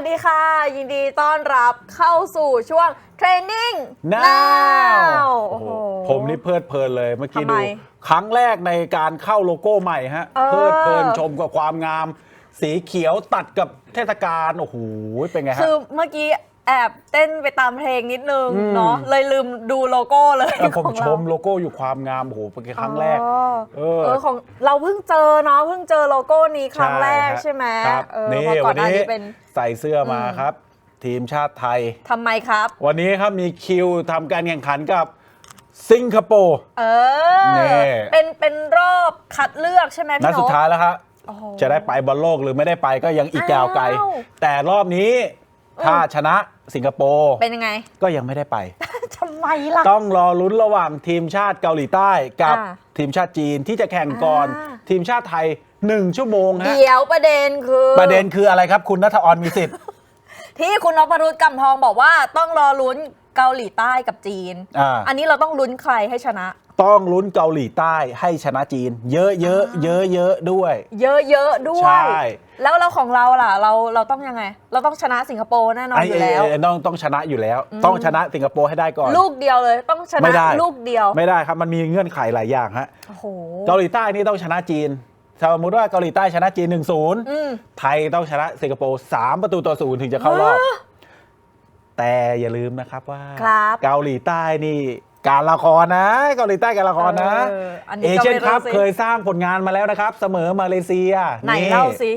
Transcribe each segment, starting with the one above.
สวัสดีค่ะ ยินดีต้อนรับเข้าสู่ช่วงเทรนนิ่ง Now โอ้โหผมนี่เพลิดเพลินเลยเมื่อกี้ทำไมดู ครั้งแรกในการเข้าโลโก้ใหม่ฮะเออเพลิดเพลินชมกับความงาม สีเขียวตัดกับเทศกาลโอ้โหเป็นไงฮะคือเมื่อกี้ แอบเต้นไปตามเพลงนิดนึงอืม เนาะเลยลืมดูโลโก้เลยเออผมของชเรามโลโก้อยู่ความงามโอ้โหเป็นครั้งแรก อ๋อเออ เออของเราเพิ่งเจอเนาะเพิ่งเจอโลโก้นี้ครั้งแรกฮะใช่ไหมครับเออนี่เพราะก่อวันนหน้านี้นี้เป็นใส่เสื้อมาอืมครับ ทีมชาติไทย ทำไมครับ วันนี้ครับมีคิวทำการแข่งขันกับสิงคโปร์ เอนี่ อ เป็นเป็นรอบคัดเลือกใช่ไหมนัดพี่นสุดก ท้ายแล้วครับโอ้โหจะได้ไปบอลโลกหรือไม่ได้ไปก็ยังอีกยาวไกล อ้าวแต่รอบนี้ถ้าชนะ สิงคโปร์เป็นยังไง ก็ยังไม่ได้ไป ทำไมล่ะ ต้องรอลุ้นระหว่างทีมชาติเกาหลีใต้กับอ่าทีมชาติจีนที่จะแข่งก่อน อ่า ทีมชาติไทย 1 ชั่วโมงฮะเดี๋ยวประเด็นคือประเด็นคืออะไรครับ คุณนัทออนมีสิทธิ์ ที่คุณนพรุษกำทองบอกว่าต้องรอลุ้นเกาหลีใต้กับจีนอ่าอันนี้เราต้องลุ้นใครให้ชนะ ต้องลุ้นเกาหลีใต้ให้ชนะจีน เยอะเยอะเยอะเยอะๆด้วย เยอะๆด้วย ใช่ แล้วเราของเราล่ะ เราเราต้องยังไง เราต้องชนะสิงคโปร์แน่นอนอยู่แล้วไต้องต้องชนะอยู่แล้ว ต้องชนะสิงคโปร์ให้ได้ก่อน ลูกเดียวเลยต้องชไม่นะได้ ลูกเดียวไม่ได้ครับมันมีเงื่อนไขหลายอย่างฮะโอ้โหเกาหลีใต้นี่ต้องชนะจีนสมมติว่าเกาหลีใต้ชนะจีน 1-0 อืม ไทยต้องชนะสิงคโปร์3ประตูต่อศูนย์ถึงจะเข้ารอบ แต่อย่าลืมนะครับว่า ครับ เกาหลีใต้นี่ การละครนะเกาหลีใต้การละครนะเอออันนี้เอก็เชียนไม่คัรู้พสิ เคยสร้างผลงานมาแล้วนะครับ เสมอมาเลเซียไหนเล่าสิ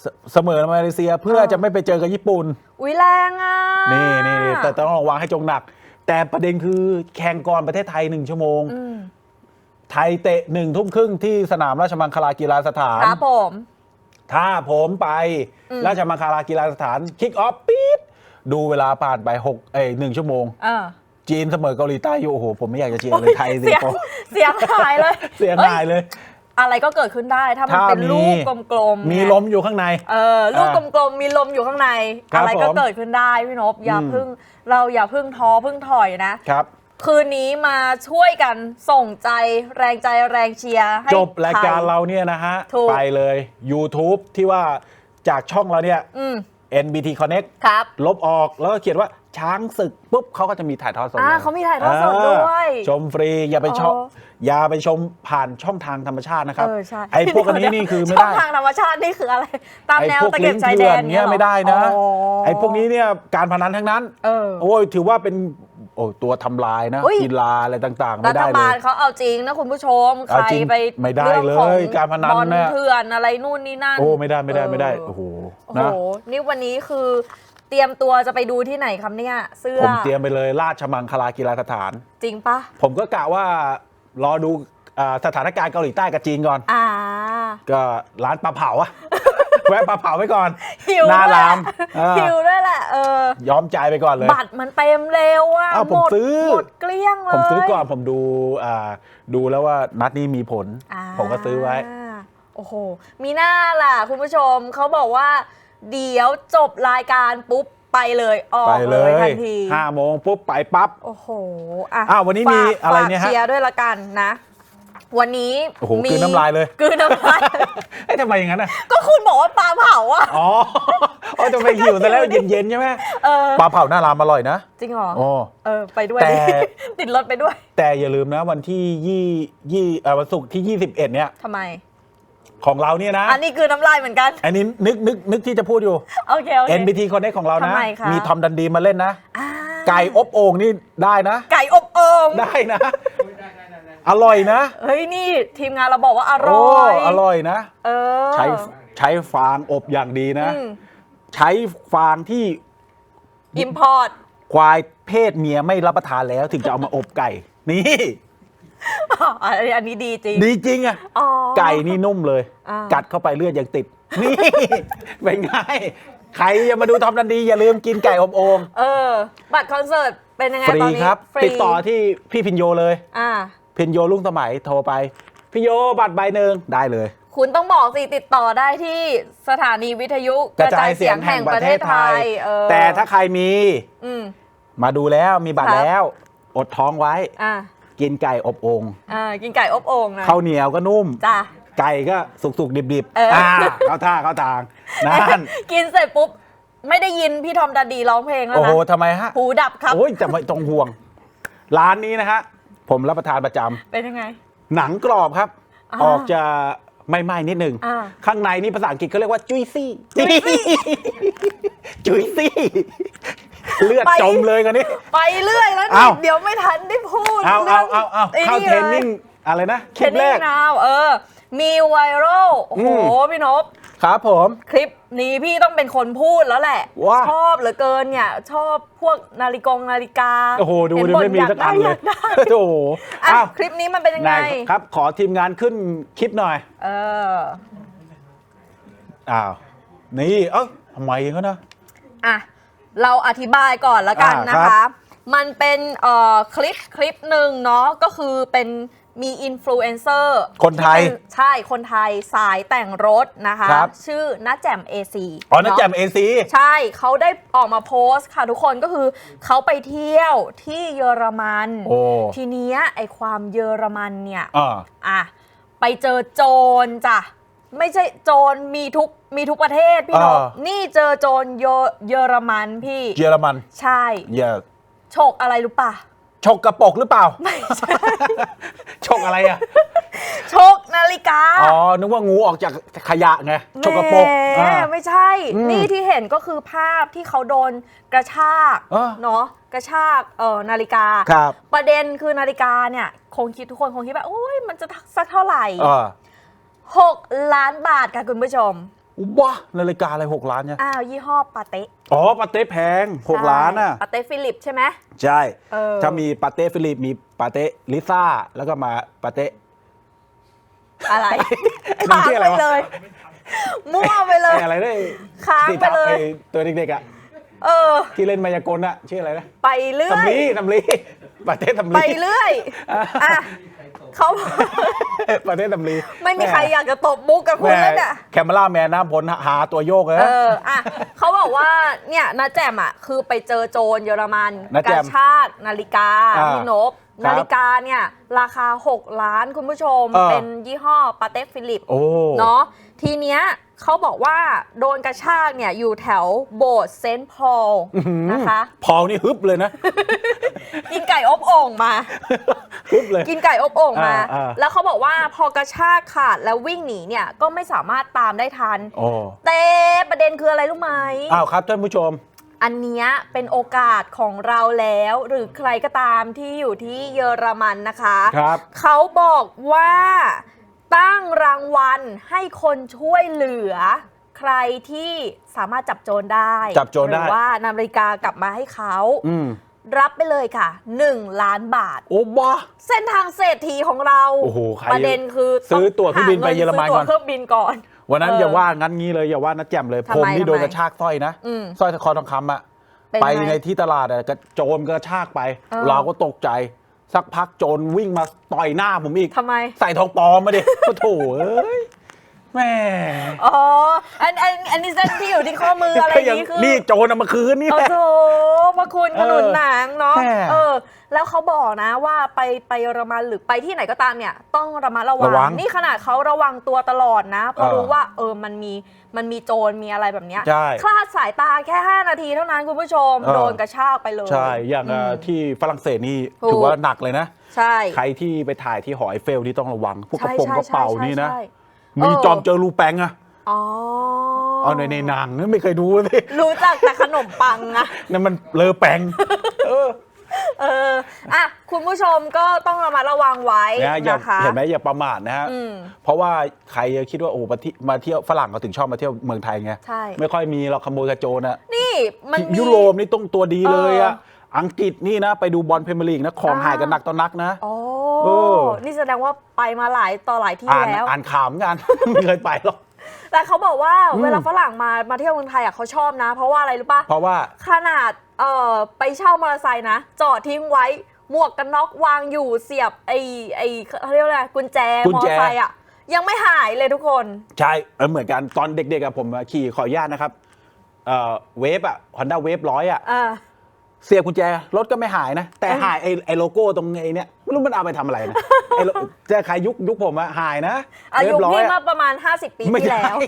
เสเสมอมาเลเซียเพื่อเออจะไม่ไปเจอกับญี่ปุ่น อุ้ยแรงอะนี่นี่แต่ต้องระวังให้จงหนัก แต่ประเด็นคือแข่งก่อนประเทศไทยหนึ่งชั่วโมง อืมไทยเตะหนึ่งทุ่มครึ่งที่สนามราชมังคลากีฬาสถาน ครับผม ถ้าผมไป อืม ราชมังคลากีฬาสถาน คิกออฟปี๊ดดูเวลาผ่านไปหกเอ้ยหนึ่งชั่วโมง เออ จีนเสมอเกาหลีใต้อยู่โอ้โหผมไม่อยากจะเชียร์เลยไทยสิเสียงโปเสียงหายเลยเสียอ้หายเลย อะไรก็เกิดขึ้นได้ถ้ามันถ้าเป็นมีลูกกลมๆมีไงลมอยู่ข้างใน เออลูกอ่ากลมๆมีลมอยู่ข้างใน ครับอะไรก็ผมเกิดขึ้นได้พี่นพอย่าอืมพึ่งเราอย่าพึ่งท้อพึ่งถอยนะ ครับ คืนนี้มาช่วยกันส่งใจแรงใจแรงเชียร์ให้จบรายการไทเราเนี่ยนะฮะ ถูก ไปเลย YouTube ที่ว่าจากช่องเราเนี่ย อืม NBT Connect ครับ ลบออกแล้วก็เขียนว่าช้างศึกปุ๊บเขาก็จะมีถ่ายทอดสดอ่าลยเขามีถ่ายทอดสดด้วยเออชมฟรีอย่าไปชมอ๋ออย่าไปชมผ่านช่องทางธรรมชาตินะครับเออใช่ไอ้พวกอันนี้นี่คือไม่ช่องได้ทางธรรมชาตินี่คืออะไร ตามไอ้แนวพวกตะลิเข็บงก์ชายแดเถื่อนนเงี้ยหรไม่ได้นะอ๋อไอ้พวกนี้เนี่ยการพนันทั้งนั้นเออโอ้ยถือว่าเป็นโอ้ตัวทำลายนะอุ๊ยกีฬาอะไรต่างๆรัไม่ฐได้เลบาลยเขาเอาจริงนะคุณผู้ชมใคเอารจริงไปไม่ได้รื่องของเลยการพนันบอลน่ะเถื่อนอะไรนู่นนี่นั่นโอ้ไม่ได้ไม่ได้ไม่ได้เออโอ้โหโอ้โหนะนี่วันนี้คือเตรียมตัวจะไปดูที่ไหนครับเนี่ยเสื้อผมเตรียมไปเลยราชมังคลากีฬาสถาน จริงปะผมก็กะว่ารอดูอ่าสถานการณ์เกาหลีใต้กับจีนก่อนอ่าก็ร้านปลาเผาอะ แวะปลาเผาไว้ก่อนหิวหน้าด้วยรามอ่าหิวด้วยแหละเออ ยอมจ่ายไปก่อนเลย บัตรมันเต็มเร็วอะอ้าวหผมมดซื้อ หมดเกลี้ยงเลยผมซื้อก่อนผมดูอ่าดูแล้วว่านัดนี้มีผล อ่าผมก็ซื้อไว้ โอ้โห มีหน้าล่ะ คุณผู้ชมเขาบอกว่า เดี๋ยวจบรายการปุ๊บไปเลยออกไปเลยทันทีห้าโมงปุ๊บไปปั๊บ โอ้โหอะอ้าววันนี้มีฝากอะไรฝากเนี่ยฮะเชียร์ด้วยละกันนะ วันนี้โอ้โหมีกลืนน้ำลายเลย กลืนน้ำลาย เอ้ยทำไมอย่างนั้นอะ ก็คุณบอกว่าปลาเผาอะ อ๋ออ๋อจะไปหิวซะแล้วเย็นๆใช่ไหมเออ ปลาเผาหน้ารามอร่อยนะจริงเหรอโอ้เออ ไปด้วย แต่ ติดรถไปด้วย แต่อย่าลืมนะวันที่ยี่ยี่เอ่อวันศุกร์ที่ 21 เนี่ยทำไม ของเราเนี่ยนะ อันนี้คือน้ำลายเหมือนกัน อันนี้นึกนึกนึกที่จะพูดอยู่ โอเค โอเค NBT Connect ของเรานะ ทำไมคะ มีทอมดันดีมาเล่นนะ อ่าไก่อบโอ่งนี่ได้นะ ไก่อบโอ่งได้นะ อร่อยนะเฮ้ยนี่ทีมงานเราบอกว่าอโอ้ร่อยอร่อยนะ เออ ใช้ใช้ฟางอบอย่างดีนะ อืม ใช้ฟางที่อิมพอร์ตควายเพศเมียไม่รับประทานแล้วถึงจะเอามาอบไก่ นี่ อันนี้ดีจริง ดีจริงอะอ๋อ ไก่นี่นุ่มเลย อ่า กัดเข้าไปเลือดยังติด นี่ เป็นไงใครจะมาดูทอมดันดี อย่าลืมกินไก่อบโอ่งเออ บัตรคอนเสิร์ตเป็นยังไงฟรีตอนนี้ครับฟรีติดต่อที่พี่พินโยเลย อ่า พินโยลุงสมัยโทรไป พี่โยบัตรใบหนึ่งได้เลย คุณต้องบอกสิติดต่อได้ที่สถานีวิทยุกระจายเสียงแห่งประเทศไทยเออแต่ถ้าใครมี อืม มาดูแล้วมีบัตรครับ แล้ว อดท้องไว้ อ่ากินไก่อบโอ่งอ่ากินไก่อบโอ่งนะข้าวเหนียวก็นุ่ม จ้ะ ไก่ก็สุกๆ ดิบเออๆอ่าเข้าท่าเข้าทางนั่นกินเสร็จปุ๊บ ไม่ได้ยินพี่ทอมดันดีร้องเพลงแล้วโอ้โหนะทำไมฮะ หูดับครับ โอ้ยจะไม่ต้องห่วง ร้านนี้นะฮะ ผมรับประทานประจำเป็นยังไง หนังกรอบครับ อ่า ออกจะไม่ไหม้นิดหนึ่งอ่า ข้างในนี่ภาษาอังกฤษเขาเรียกว่าจุยซี่ จุยซี่ เลือดไป จมเลยกันนี้ ไปเรื่อยแล้วอ้านี่วเดี๋ยวไม่ทันได้พูดเอาเอาเอาเอาไอ้เข้านี่เทรนลยนิ่งอะไรนะคเทลิรปนแรนิ่งกนาวเออ มีไวรัลโอ้โห อืม พี่นพ ครับผม คลิปนี้พี่ต้องเป็นคนพูดแล้วแหละว่าชอบเหลือเกินเนี่ย ชอบพวกนาฬิกงนาฬิกาโอ้โหดูเห็นดิบ่ไม่มีอยาสักอันได้เลยอยากได้โอ้โหอะอ้าวคลิปนี้มันเป็นยังไหนไง ครับ ขอทีมงานขึ้นคลิปหน่อย เออ อ้าว นี่ เอ้าทำไมเขานะ อะ เราอธิบายก่อนแล้วกันอ่านะครัคะบมันเป็นเอ่อคลิปคลิปหนึ่งเนาะก็คือเป็น มีอินฟลูเอนเซอร์คนไทยใช่คนไทยสายแต่งรถนะคะ ครับ ชื่อน้าแจ่ม AC อ๋อนั่นเาะแจมเอซี ใช่เขาได้ออกมาโพสต์ค่ะทุกคนก็คือเขาไปเที่ยวที่เยอรมัน โอ้ ทีเนี้ยไอความเยอรมันเนี่ย อ่า อะไปเจอโจรจ้ะไม่ใช่โจรมีทุกมีทุกประเทศพี่นกอ่า นี่เจอโจรเยอเยอรมันพี่ เยอรมันใช่อย่าฉกอะไรรู้ป่ะ ฉกกระปกหรือเปล่า ไม่ใช่ ฉกอะไรอะฉกนาฬิกาอ๋อ นึกว่างูออกจากขยะไง ฉกกระปกแหมอ่า ไม่ใช่ อืมนี่ที่เห็นก็คือภาพที่เขาโดนกระชากเออ เนาะกระชากเออนาฬิกา ครับ ประเด็นคือนาฬิกาเนี่ย คงคิดทุกคนคงคิดว่าโอ้ยมันจะสักเท่าไหร่อ่า6ล้านบาทค่ะคุณผู้ชม อุ๊ยว้านาฬิกาอะไรหกล้านเนี่ยอ้าวยี่ห้อปาเต้อ๋อปาเต้แพงหกล้านอะปาเต้ฟิลิปใช่ไหมใช่เออถ้ามีปาเต้ฟิลิปมีปาเต้ลิซ่าแล้วก็มาปาเต้อะไรไอ้นั่นชื่ออะไรวะค้างปเลยมั่วไปเลยไอ้อะไรได้ค้างไปเลยสีทาอ้ตัวเด็กๆอะเออ ที่เล่นมายากลอะชื่ออะไรนะ ไปเรื่อตำยลีตำลีปาเต้ตำลีไปเรื่อยอะ เขาปาเต้ตำลีไม่มีใครอยากจะตบมุกกับคุณแล้วเนี่ยแคมเมล่าแมนน้ำพลหาตัวโยกเลยเอนะออะเขาบอกว่าเนี่ยนาแจมอะคือไปเจอโจรเยอรมันน้าแจ่กมระชากนาฬิกาอ่าพี่นบครับนาฬิกาเนี่ยราคา 6 ล้านคุณผู้ชมเออเป็นยี่ห้อปาเต้ฟิลิปโอ้เนาะทีเนี้ยเขาบอกว่าโดนกระชากเนี่ยอยู่แถวโบสถ์เซนต์พอลอื้อหือนะคะ พอลนี่ฮึบเลยนะ กินไก่อบโอ่งมา ฮึบเลย กินไก่อบโอ่งมา อ่าอ่า แล้วเขาบอกว่าพอกระชากขาดแล้ววิ่งหนีเนี่ยก็ไม่สามารถตามได้ทัน โอ้แต่ประเด็นคืออะไรรู้ไหม อ้าวครับท่านผู้ชม อันเนี้ยเป็นโอกาสของเราแล้ว หรือใครก็ตามที่อยู่ที่เยอรมันนะคะ ครับ เขาบอกว่าตั้งรางวัลให้คนช่วยเหลือ ใครที่สามารถจับโจรได้จับโจรได้ หรือว่านำนาฬิกากลับมาให้เขา อืม รับไปเลยค่ะ 1 ล้านบาท โอ้บ้าเส้นทางเศรษฐีของเราโอ้โหใครประเด็นคือซื้อตั๋วเครื่องบินไปเยอรมันซื้อก่ตั๋อวนเครื่องบินก่อน วันนั้นเอออย่าว่างั้นงี้เลยอย่าว่านัดแจ่มเลยทำไมผมนี่โดนทำไมกระชากสร้อยนะอืมสร้อยคอทองคำอะเป็นไปไงในที่ตลาดอะกระโจรกระชากไป เออ เราก็ตกใจ สักพักโจรวิ่งมาต่อยหน้าผมอีก ทำไม ใส่ทองปลอมมาดิ โอ้โถเอ้ย แม่อ๋ออันอันอันนี้เส้นที่อยู่ที่ข้อมืออะไรอย่างนี้คือนี่โจรเอามาคืนนี่โอ้แหละ โหพระคุณขนุนหนังเนาะแม่เออ แล้วเขาบอกนะว่าไปไปเยอรมันหรือไปที่ไหนก็ตามเนี่ย ต้องระมัดระวัระวังนี่ขนาดเขาระวังตัวตลอดนะเพราะเออรู้ว่าเออมันมีมันมีโจรมีอะไรแบบเนี้ยใช่ คลาดสายตาแค่ 5 นาทีเท่านั้นคุณผู้ชม เออ โดนกระชากไปเลย ใช่ อย่างอืเอ่อมที่ฝรั่งเศสนี่ถูก ถือว่าหนักเลยนะ ใช่ ใครที่ไปถ่ายที่หอไอเฟลนี่ต้องระวัง พวกกระใช่โปรงใช่กระเป๋าใช่นี่นะ ใช่ มีเออจอมเจอรูแปงอะอ๋อเอาในในหนังนะไม่เคยดูเลยรู้จักแต่ขนมปังอะนั่นมันเลอแปงเออเอออะคุณผู้ชมก็ต้องระมัดระวังไว้นะอย่านะคะเห็นไหมอย่าประมาทนะฮะอืมเพราะว่าใครจะคิดว่าโอ้มาที่มาเที่ยวฝรั่งเขาถึงชอบมาเที่ยวเมืองไทยไงใช่ไม่ค่อยมีเราขโมยกระโจนอะนี่มันมียุโรปนี่ต้องตัวดีเลยอะเออังกฤษนี่นะ ไปดูบอลเพรเมียร์ลีกนะของอ่าหายกันหนักต่อนักนะโอ้ เออ นี่แสดงว่าไปมาหลายต่อหลายที่อ่านแล้ว อ่านข่าวเหมือนกัน ไม่เคยไปหรอก แต่เขาบอกว่าอืมเวลาฝรั่งมามาเที่ยวเมืองไทยอะเขาชอบนะ เพราะว่าอะไรรู้ปะเพราะว่า ขนาดเอ่อไปเช่ามอเตอร์ไซค์นะ จอดทิ้งไว้ หมวกกันน็อกวางอยู่เสียบไอ้ไอ้เขาเรียกว่าอะไรกุญแจกุมญอแจเตอร์ไซค์อะ ยังไม่หายเลยทุกคน ใช่เออเหมือนกันตอนเด็กๆอะผมขี่ขออนุญาตนะครับเอ่อเวฟอะฮอนด้าเวฟร้อยอะอ่า เสียบกุญแจรถก็ไม่หายนะ แต่เอ้ยหายไอ้ไอ้โลโก้ตรงไอ้เนี้ยไม่รู้มันเอาไปทำอะไรนะไอ้โลแต่ใครยุคยุคผมอะหายนะอายุเวฟร้พี่อะ เมื่อประมาณ 50 ปีไม่ที่ใช่แล้ว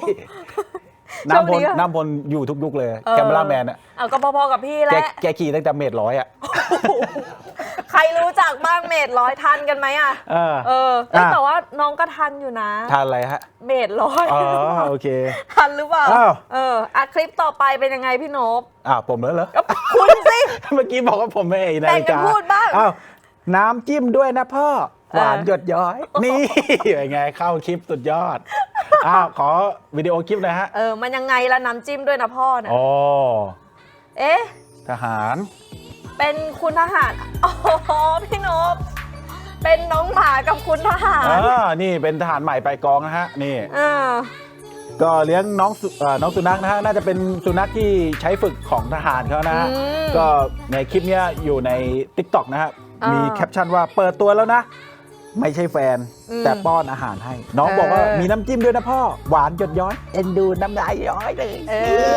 น้ำพลช่วงนี้อะน้ำพลอยู่ทุกยุคเลยเออแคมเปราแมนอะเอาก็พอๆกับพี่แหแกละ แกขี่ตั้งแต่เมตรร้อยอะใครรู้จักบ้างเมดร้อยทันกันไหมอะ เออเออเอ้ยอะ แต่ว่าน้องก็ทันอยู่นะ ทานอะไรฮะ เมดร้อยอ๋อ โอเค ทันหรือเปล่า อ้าว เอออะคลิปต่อไปเป็นยังไงพี่นพอ่าวผมแล้วเหรอ ก็คุณสิ เมื่อกี้บอกว่าผมไม่ไอ้นาฬิแบ่งกักานพูดบ้าง อ้าวน้ำจิ้มด้วยนะพ่อ หวานเออหยดย้อย นี่เป็นไงเข้าคลิปสุดยอด อ้าวขอวิดีโอคลิปหนะฮะ เออ มันยังไงละน้ำจิ้มด้วยนะพ่อนะอ๋อ เอ๊ะ ทหาร เป็นคุณทหารอ๋อพี่นพเป็นน้องหมากับคุณทหารอ่า นี่เป็นทหารใหม่ไปกองนะฮะ นี่ อ่าก็เลี้ยงน้องสุเอ่อน้องสุนัขนะฮะ น่าจะเป็นสุนัขที่ใช้ฝึกของทหารเขานะฮะอืมก็ในคลิปเนี้ยอยู่ใน t ิ k t o k นะฮะอ่ามี มีแคปชั่นว่าเปิดตัวแล้วนะ ไม่ใช่แฟน อืมแต่ป้อนอาหารให้ น้องเออบอกว่ามีน้ำจิ้มด้วยนะพ่อ หวานหยดย้อยเอ็นดูน้ำลายย้อยเลยเอ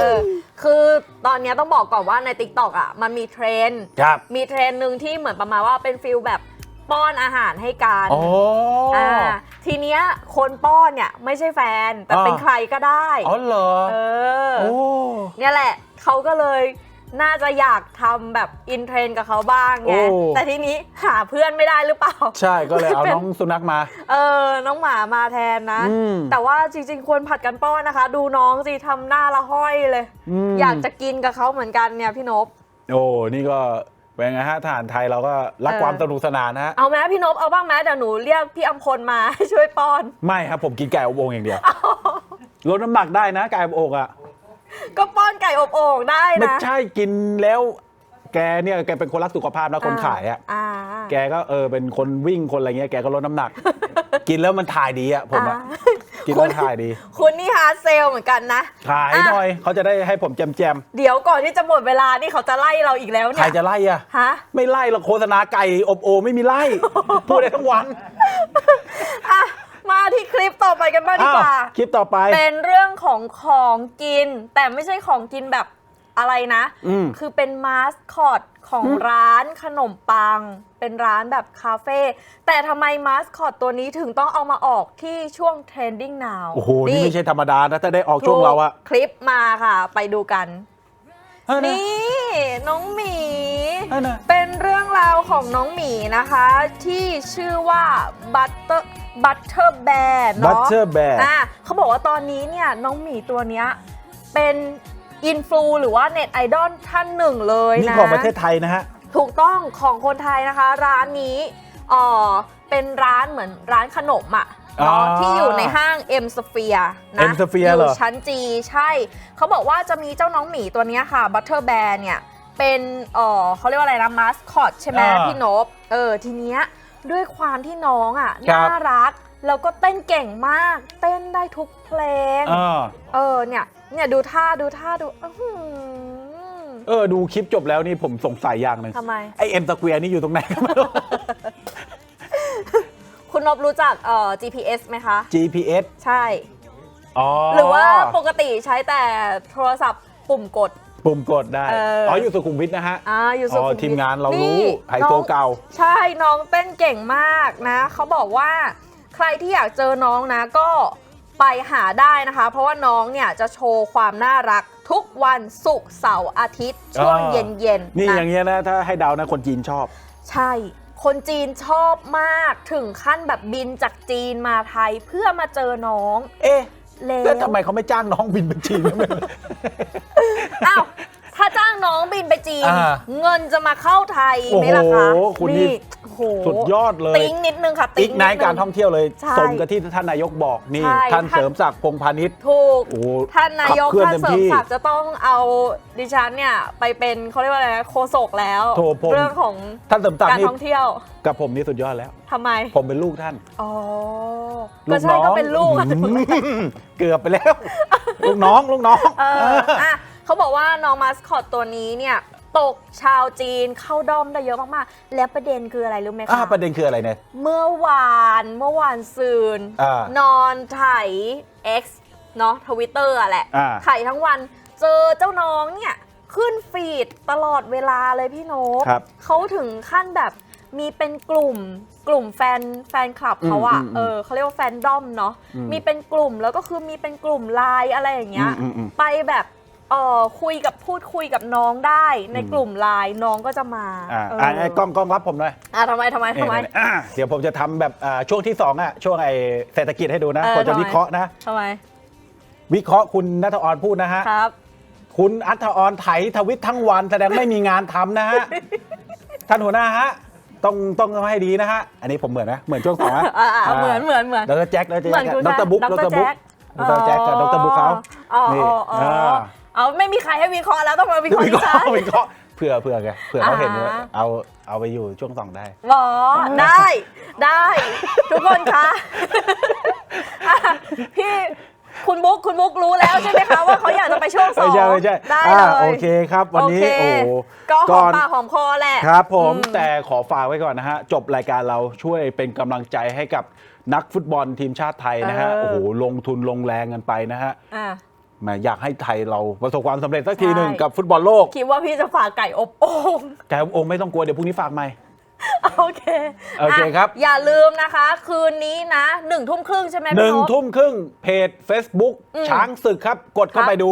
อ คือตอนเนี้ยต้องบอกก่อนว่าใน t ิ k t o k อะ มันมีเทรนด์ครับ มีเทรนด์หนึ่งที่เหมือนประมาณว่าเป็นฟิลแบบป้อนอาหารให้กันโอ้ อ่าทีเนี้ยคนป้อนเนี่ยไม่ใช่แฟน แต่อ่าเป็นใครก็ได้ อ๋อเหรอเออ โอ้ เนี่ยแหละเขาก็เลย น่าจะอยากทำแบบอินเทรนด์กับเขาบ้างไง โอ้ แต่ทีนี้หาเพื่อนไม่ได้หรือเปล่า ใช่ก็เลยเอาเป็นน้องสุนัขมา เออ น้องหมามาแทนนะ อืม แต่ว่าจริงๆ ควรผัดกันป้อนนะคะ ดูน้องสิทำหน้าละห้อยเลย มอยากจะกินกับเขาเหมือนกันเนี่ยพี่นพ โอ้นี่ก็เป็นไงฮะทหารไทยเราก็รักเออ ความสนุกสนานนะฮะเอาไหมพี่นพเอาบ้างไหมเดี๋ยวหนูเรียกพี่อำพลมาให้ช่วยป้อน ไม่ครับผมกินไก่อบโอ่งอย่างเดียวลดน้ำหนักได้นะไก่อบโอ่งอะ ก็ป้อนไก่อบโอ่งได้ไม่นะ ใช่กินแล้ว แกเนี่ยแกเป็นคนรักสุขภาพนะคนขายอะอ่าแกก็เออเป็นคนวิ่งคนอะไรเงี้ยแกก็ลดน้ำหนัก กินแล้วมันถ่ายดีอะผมอะอ่ากินแล้วถ่ายดี คุณนี่ฮาร์ดเซลเหมือนกันนะขายอะหน่อย เขาจะได้ให้ผมแจมแจมเดี๋ยวก่อนที่จะหมดเวลานี่เขาจะไล่เราอีกแล้วๆเนี่ใครยจะไล่อะ ฮะ ไม่ไล่หรอกโฆษณาไก่อบโอไม่มีไล่ พูดได้ทั้งวัน อะมา ที่คลิปต่อไปกันบ้างดีกว่าอ้าวคลิปต่อไป เป็นเรื่องของของกิน แต่ไม่ใช่ของกินแบบอะไรนะ อืม คือเป็นมาสคอตของร้านขนมปัง เป็นร้านแบบคาเฟ่แต่ทำไมมาสคอตตัวนี้ถึงต้องเอามาออกที่ช่วง trending now โอ้โห นี่ไม่ใช่ธรรมดานะ ถ้าได้ออกช่วงถูกเราอะคลิปมาค่ะ ไปดูกัน เออนะนี่น้องหมี เออนะ เป็นเรื่องราวของน้องหมีนะคะ ที่ชื่อว่า Butter Butter Bear เนาะ Butter Bear อะเขาบอกว่าตอนนี้เนี่ยน้องหมีตัวเนี้ยเป็นอินฟลูหรือว่าเน็ตไอดอลท่านหนึ่งเลยนี่นะของประเทศไทยนะฮะ ถูกต้องของคนไทยนะคะ ร้านนี้เอ่อเป็นร้านเหมือนร้านขนมอะ เนาะอ่าที่อยู่ในห้าง M Sphere นะ M Sphere อเหรอยู่ชั้นจีใช่ เขาบอกว่าจะมีเจ้าน้องหมีตัวเนี้ยค่ะ Butter Bear เนี่ย เป็นเอ่อเขาเรียกว่าอะไรนะมาสคอตใช่ไหมอ่าพี่นบเออทีเนี้ยด้วยความที่น้องอะครับ น่ารัก แล้วก็เต้นเก่งมาก เต้นได้ทุกเพลง เออเออเนี่ยเนี่ยดูท่าดูท่าดูอื้อหือ เออ ดูคลิปจบแล้วนี่ผมสงสัยอย่างหนึ่งทำไม ไอเอ็มสเกวียนี่อยู่ตรงไหนก็ไม่รู้ คุณนบรู้จักเอ่อ GPS ไหมคะ GPS ใช่ อ๋อหรือว่าปกติใช้แต่โทรศัพท์ปุ่มกด ปุ่มกดได้เอออ๋อ๋ออยู่สุขุมวิทนะฮะ อ่าอยู่สุอ๋อขุวิททีมงานเรารู้นี่ไฮโซน้องเก่า ใช่น้องเต้นเก่งมากนะเขาบอกว่าใครที่อยากเจอน้องนะก็ไปหาได้นะคะ เพราะว่าน้องเนี่ยจะโชว์ความน่ารักทุกวันศุกร์เสาร์อาทิตย์ช่วงอ่าเย็นๆนี่นะอย่างเงี้ยนะ ถ้าให้เดานะคนจีนชอบ ใช่ คนจีนชอบมากถึงขั้นแบบบินจากจีนมาไทยเพื่อมาเจอน้อง เอ๊ะ แล้วแล้วทำไมเขาไม่จ้างน้องบินไปจีน อ้าว ถ้าจ้างน้องบินไปจีน อ่า เงินจะมาเข้าไทยไหมล่ะคะโอ้โหคุณนี่ โอ้โหสุดยอดเลย ติ๊งนิดนึงค่ะ ติ๊ติ๊กงไนนิดท์นึงการท่องเที่ยวเลย ใช่สมกับที่ท่านนายกบอกนี่ ใช่ท่านท่าน เสริมศักดิ์พงษ์พาณิชย์ ถูก โอ้โหท่านนายกขับเคลื่อนท่านเต็มเสริมที่ศักดิ์จะต้องเอาดิฉันเนี่ย ไปเป็นเขาเรียกว่าอะไรนะโคศกแล้ว โถผม เรื่องของท่านเสริมศักการดิ์นี่ท่องเที่ยวกับผมนี่สุดยอดแล้ว ทำไม ผมเป็นลูกท่านอ๋อลูก็กใช่น้องก็เป็นลูกอืมเกือบไปแล้ว ลูกน้องลูกน้อง เอออะ เขาบอกว่าน้องมาสคอตตัวนี้เนี่ยตกชาวจีนเข้าด้อมได้เยอะมากๆ แล้วประเด็นคืออะไรรู้ไหมอ่าคะ ประเด็นคืออะไรเนี่ย เมื่อวานเมื่อวานซืน อ่านอนไถ X เนาะทวิตเตอร์แหละอ่า ไถทั้งวันเจอเจ้าน้องเนี่ย ขึ้นฟีดตลอดเวลาเลยพี่โนบครับ เขาถึงขั้นแบบมีเป็นกลุ่มกลุ่มแฟนแฟนคลับเขาอะอืมอืมอืมเออเขาเรียกว่าแฟนดอมเนาะอืมมีเป็นกลุ่มแล้วก็คือมีเป็นกลุ่มไลน์อะไรอย่างเงี้ย อืมอืมอืม ไปแบบ เออคุยกับพูดคุยกับน้องได้ในอืมกลุ่มไลน์น้องก็จะมาอ่าเอออ่าไอ้กล้องกล้องรับผมหน่อยอะทำไมทำไมทำไมเนี่ยอ่าเดี๋ยวผมจะทำแบบอ่าช่วงที่สองอะช่วงไอ้เศรษฐกิจให้ดูนะเออผมจะทำไม วิเคราะห์นะ ทำไมวิเคราะห์คุณนัทออนพูดนะฮะ ครับ คุณอัธออนไถทวิตทั้งวันแสดงไม่มีงานทำนะฮะ ท่านหัวหน้าฮะ ต้องต้องให้ดีนะฮะ อันนี้ผมเหมือนนะเหมือนช่วงสองนะอ่าอ่าเหมือนเหมือนเหมือนดรแจ็คดรเหมือนแจ็คคุณดรบุ๊กดดรรบุ๊กแจ็คดรแจ็คกับดรบุ๊กเขาอ๋อนี่อ๋ออ๋ออ่า เอาไม่มีใครให้วิเคราะห์แล้วต้องมาวิเคราะห์วิที่เคราะฉันห์วิเคราะห์เผื่อเผื่อไงเผื่อเขาเห็นอ่าว่า เอาเอาไปอยู่ช่วงสองได้ หมอได้ได้ ทุกคนคะอะพี่คุณบุ๊กคุณบุ๊กรู้แล้วใช่ไหมคะว่าเขาอยากจะไปช่วงสองไม่ใช่ไม่ใช่ได้อ่าเลยโอเคครับวันนี้โอเคโอ้โหก็หก่อมอนปากหอมคอแหละ ครับผมอืมแต่ขอฝากไว้ก่อนนะฮะ จบรายการเราช่วยเป็นกำลังใจให้กับนักฟุตบอลทีมชาติไทยนะฮะเออ โอ้โหลงทุนลงแรงกันไปนะฮะ อะ แหมอยากให้ไทยเราประสบความสำเร็จสักทีหนึ่งใช่ กับฟุตบอลโลก คิดว่าพี่จะฝากไก่อบโอ่ง แกโองค์ไม่ต้องกลัวเดี๋ยวพรุ่งนี้ฝากใหม่ โอเคโอเคครับะอย่าลืมนะคะ คืนนี้นะหนึ่งทุ่มครึ่งใช่ไหมหนึ่งพี่พบทุ่มครึ่งเพจ Facebook อืมช้างศึกครับ กดเข้าครับไปดู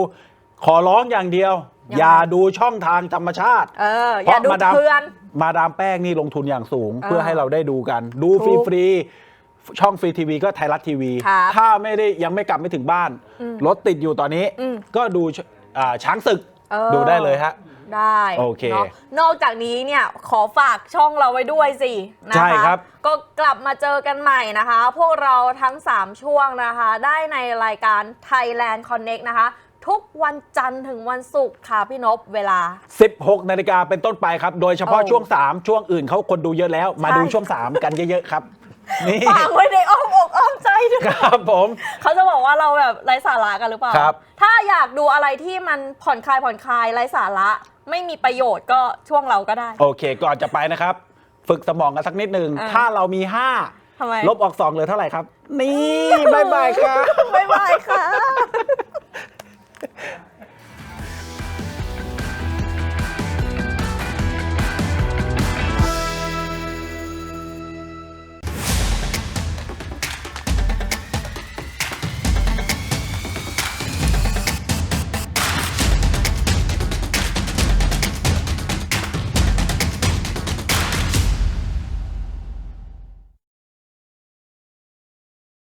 ขอร้องอย่างเดียว ยังไง อย่าดูช่องทางธรรมชาติ เออ อย่าดูเพราะมาดาม เพื่อน มาดามแป้งนี่ลงทุนอย่างสูง เออเพื่อให้เราได้ดูกัน ดูถูฟกรี ๆ ช่องฟรีทีวีก็ไทยรัฐทีวี ครับถ้าไม่ได้ยังไม่กลับไม่ถึงบ้าน อืมรถติดอยู่ตอนนี้ อืมก็ดูชอ่าช้างศึกเออ ดูได้เลยฮะ ได้โอเคนะนอกจากนี้เนี่ยขอฝากช่องเราไว้ด้วยสินะคะใช่ครับ ก็กลับมาเจอกันใหม่นะคะ พวกเราทั้ง 3 ช่วงนะคะ ได้ในรายการ Thailand Connect นะคะ ทุกวันจันทร์ถึงวันศุกร์ค่ะพี่นพเวลา 16 นาฬิกาเป็นต้นไปครับ โดยเฉพาะโอ้ช่วง 3 ช่วงอื่นเขาคนดูเยอะแล้ว มาใช่ดูช่วง 3 กันเยอะๆครับ นี่ฝากไว้ในอ้อมอกอ้อมใจด้วย ครับผม เขาจะบอกว่าเราแบบไร้สาระกันหรือเปล่า ครับ ถ้าอยากดูอะไรที่มันผ่อนคลายผ่อนคลายไร้สาระ ไม่มีประโยชน์ก็ช่วงเราก็ได้ โอเคก่อนจะไปนะครับ ฝึกสมองกันสักนิดหนึ่ง อ่าถ้าเรามี ทำไม 5 ลบออก 2 เหลือเท่าไหร่ครับ นี่บายบายครับ บ๊ายบายค่ะ